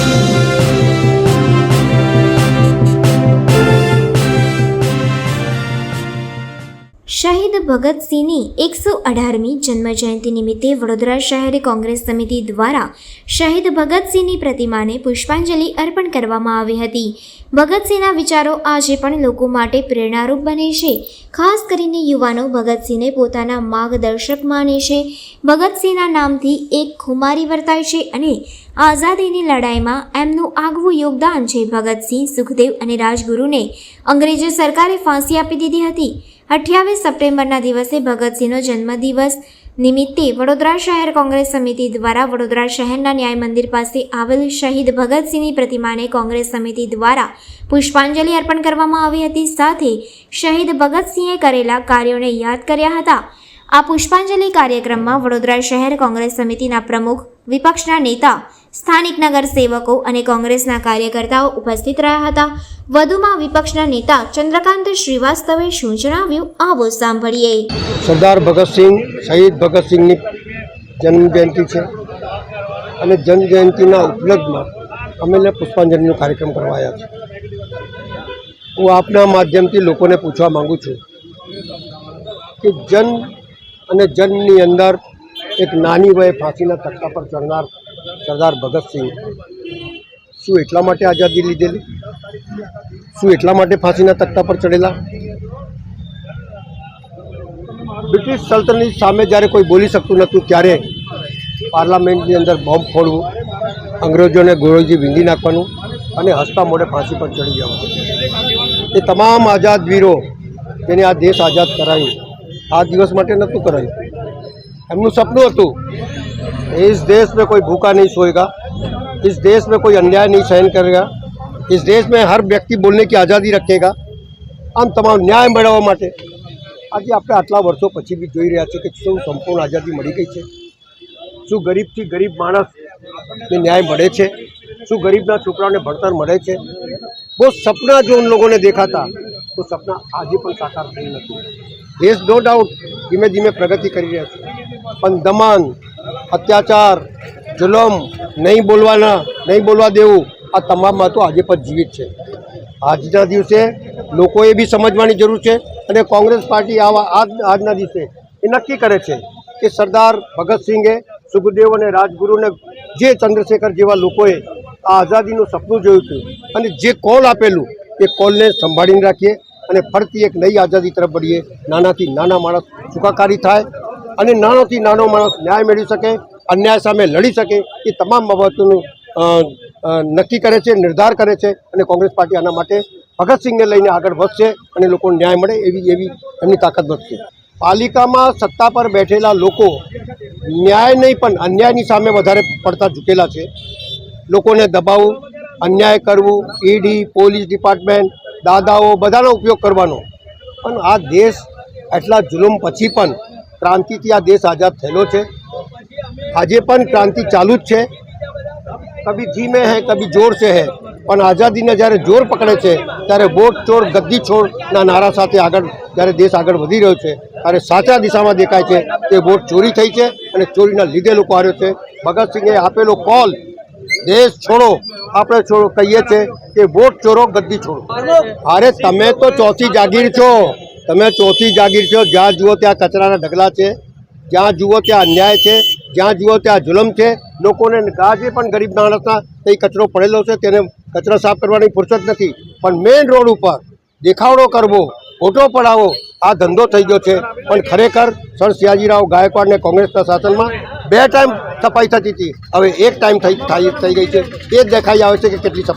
Thank you. શહીદ ભગતસિંહની એકસો અઢારમી જન્મજયંતિ નિમિત્તે વડોદરા શહેર કોંગ્રેસ સમિતિ દ્વારા શહીદ ભગતસિંહની પ્રતિમાને પુષ્પાંજલિ અર્પણ કરવામાં આવી હતી. ભગતસિંહના વિચારો આજે પણ લોકો માટે પ્રેરણારૂપ બને છે. ખાસ કરીને યુવાનો ભગતસિંહને પોતાના માર્ગદર્શક માને છે. ભગતસિંહના નામથી એક ખુમારી વર્તાય છે અને આઝાદીની લડાઈમાં એમનું આગવું યોગદાન છે. ભગતસિંહ સુખદેવ અને રાજગુરુને અંગ્રેજો સરકારે ફાંસી આપી દીધી હતી. અઠ્યાવીસ સપ્ટેમ્બરના દિવસે ભગતસિંહનો જન્મદિવસ નિમિત્તે વડોદરા શહેર કોંગ્રેસ સમિતિ દ્વારા વડોદરા શહેરના ન્યાય મંદિર પાસે આવેલ શહીદ ભગતસિંહની પ્રતિમાને કોંગ્રેસ સમિતિ દ્વારા પુષ્પાંજલિ અર્પણ કરવામાં આવી હતી. સાથે શહીદ ભગતસિંહે કરેલા કાર્યોને યાદ કર્યા હતા. આ પુષ્પાંજલિ કાર્યક્રમમાં વડોદરા શહેર કોંગ્રેસ સમિતિના પ્રમુખ, વિપક્ષના નેતા સ્થાનિક નગર સેવકો અને કોંગ્રેસના કાર્યકર્તાઓ ઉપસ્થિત રહ્યા હતા. વધુમાં વિપક્ષના નેતા ચંદ્રકાંત શ્રીવાસ્તવે શું જણાવ્યું, આવો સાંભળીએ. સરદાર ભગતસિંહ, શહીદ ભગતસિંહની જન્મજયંતિ છે. અને જન્મજયંતિના ઉપલબ્ધમાં અમે પુષ્પાંજલિનો કાર્યક્રમ કરવા છે. હું આપના માધ્યમથી લોકોને પૂછવા માગું છું કે જન્મ અને જન્મની અંદર એક નાની વયે ફાંસીના તખ્તા પર ચડનાર સરદાર ભગતસિંહ શું એટલા માટે આઝાદી લીધેલી? શું એટલા માટે ફાંસીના તખ્તા પર ચડેલા? બ્રિટિશ સલ્તનની સામે જ્યારે કોઈ બોલી શકતું નહોતું, ત્યારે પાર્લામેન્ટની અંદર બોમ્બ ફોડવું, અંગ્રેજોને ગોળીથી વીંધી નાખવાનું અને હસતા મોઢે ફાંસી પર ચડી જવાનું એ તમામ આઝાદ વીરો જેને આ દેશ આઝાદ કરાયું, આ દિવસ માટે નહોતું કરાયું. એમનું સપનું હતું इस देश में कोई भूखा नहीं सोएगा इस देश में कोई अन्याय नहीं सहन करेगा इस देश में हर व्यक्ति बोलने की आज़ादी रखेगा આમ તમામ ન્યાય મેળવવા માટે આજે આપણે આટલા વર્ષો પછી બી જોઈ રહ્યા છીએ કે શું સંપૂર્ણ આઝાદી મળી ગઈ છે શું ગરીબથી ગરીબ માણસને ન્યાય મળે છે શું ગરીબના છોકરાઓને ભણતર મળે છે બહુ સપના જો ઉન લોકોને દેખાતા તો સપના આજે પણ સાકાર થયું નથી દેશ નો ડાઉટ ધીમે ધીમે પ્રગતિ કરી રહ્યા છે પણ દમન અત્યાચાર, જુલમ, નહીં બોલવાના, નહીં બોલવા દેવું, આ તમામમાં તો આજે પણ જીવિત છે. આજના દિવસે લોકોએ બી સમજવાની જરૂર છે અને કોંગ્રેસ પાર્ટી આવા આજ, આજના દિવસે એ નક્કી કરે છે કે સરદાર ભગતસિંહે સુખદેવ અને રાજગુરુને જે ચંદ્રશેખર જેવા લોકોએ આ આઝાદીનું સપનું જોયું હતું અને જે કોલ આપેલું એ કોલને સંભાળીને રાખીએ અને ફરતી એક નવી આઝાદી તરફ વળીએ. નાનાથી નાના માણસ સુખાકારી થાય અને નાનોથી નાનો માણસ ન્યાય મેળવી શકે, અન્યાય સામે લડી શકે, એ તમામ બાબતોનું નક્કી કરે છે, નિર્ધાર કરે છે અને કોંગ્રેસ પાર્ટી આના માટે ભગતસિંહને લઈને આગળ વધશે અને લોકોને ન્યાય મળે એવી એવી એમની તાકાત વધશે. પાલિકામાં સત્તા પર બેઠેલા લોકો ન્યાય નહીં, પણ અન્યાયની સામે વધારે પડતા ઝૂકેલા છે. લોકોને દબાવવું, અન્યાય કરવું, ઈડી, પોલીસ ડિપાર્ટમેન્ટ, દાદાઓ બધાનો ઉપયોગ કરવાનો. પણ આ દેશ એટલા જુલુમ પછી પણ ક્રાંતિથી આ દેશ આઝાદ થયેલો છે. આજે પણ ક્રાંતિ ચાલુ જ છે. કભી ધીમે હૈ કભી જોર સે હૈ. પણ આઝાદીને જ્યારે જોર પકડે છે ત્યારે વોટ ચોર ગદ્દી છોડના નારા સાથે આગળ જ્યારે દેશ આગળ વધી રહ્યો છે ત્યારે સાચા દિશામાં દેખાય છે કે વોટ ચોરી થઈ છે અને ચોરીના લીધે લોકો હાર્યો છે. ભગતસિંહે આપેલો કોલ દેશ છોડો. આપણે છોડો કહીએ છીએ કે વોટ ચોરો ગદ્દી છોડો. અરે તમે તો ચોથી જાગીર છો. તમે ચોથી જાગીર છો, જ્યાં જુઓ ત્યાં કચરાના ઢગલા છે, જ્યાં જુઓ ત્યાં અન્યાય છે, જ્યાં જુઓ ત્યાં જુલમ છે, લોકોને ગાજે પણ ગરીબ માણસના તે કચરો પડેલો છે તેને કચરો સાફ કરવાની ફુરસત નથી. પણ મેઇન રોડ ઉપર દેખાવડો કરવો, ફોટો પડાવો, આ ધંધો થઈ ગયો છે. પણ ખરેખર સર સિયાજીરાવ ગાયકવાડને કોંગ્રેસના શાસનમાં બે ટાઈમ સફાઈ થતી હતી. હવે એક ટાઈમ થઈ થઈ ગઈ છે. એ જ દેખાઈ આવે છે કે કેટલી સફાઈ